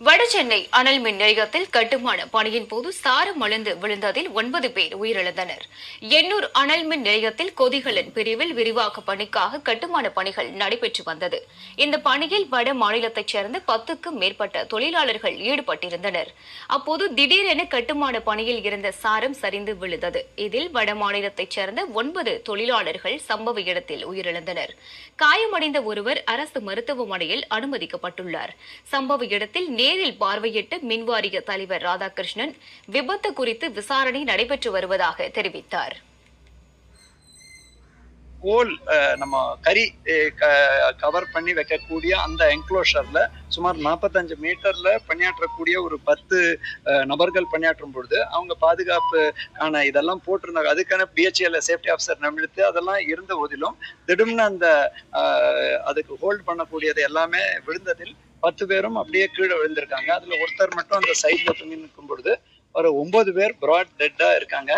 வடசென்னை அனல் மின் நிலையத்தில் கட்டுமான பணியின் போது சாரம் அழுந்து விழுந்ததில் ஒன்பது பேர் உயிரிழந்தனர். எண்ணூர் அனல் மின் நிலையத்தில் கொதிகலன் பிரிவில் விரிவாக்க பணிக்காக கட்டுமான பணிகள் நடைபெற்று வந்தது. இந்த பணியில் வட மாநிலத்தைச் சேர்ந்த பத்துக்கும் மேற்பட்ட தொழிலாளர்கள் ஈடுபட்டிருந்தனர். அப்போது திடீரென கட்டுமான பணியில் இருந்த சாரம் சரிந்து விழுந்தது. இதில் வட மாநிலத்தைச் சேர்ந்த ஒன்பது தொழிலாளர்கள் சம்பவ இடத்தில் உயிரிழந்தனர். காயமடைந்த ஒருவர் அரசு மருத்துவமனையில் அனுமதிக்கப்பட்டுள்ளார். சம்பவ இடத்தில் நேரில் பார்வையிட்ட மின்வாரிய தலைவர் ராதாகிருஷ்ணன் விபத்து குறித்து விசாரணை நடைபெற்று வருவதாக தெரிவித்தார். கோல் நம்ம கறி கவர் பண்ணி வைக்கக்கூடிய அந்த என்க்ளோஷர்ல சுமார் 45 மீட்டர்ல பணியாற்றக்கூடிய ஒரு பத்து அஹ், நபர்கள் பணியாற்றும் பொழுது அவங்க பாதுகாப்புக்கான இதெல்லாம் போட்டிருந்தாங்க. அதுக்கான பிஹெச்எல் சேஃப்டி ஆஃபீஸர் நம்மளுக்கு அதெல்லாம் இருந்த போதிலும் திடீர்னு அந்த அதுக்கு ஹோல்ட் பண்ணக்கூடியது எல்லாமே விழுந்ததில் பத்து பேரும் அப்படியே கீழே விழுந்திருக்காங்க. அதுல ஒருத்தர் மட்டும் அந்த சைட்ல தூங்கி நிற்கும் பொழுது ஒரு ஒன்பது பேர் பிராட் டெட்டா இருக்காங்க.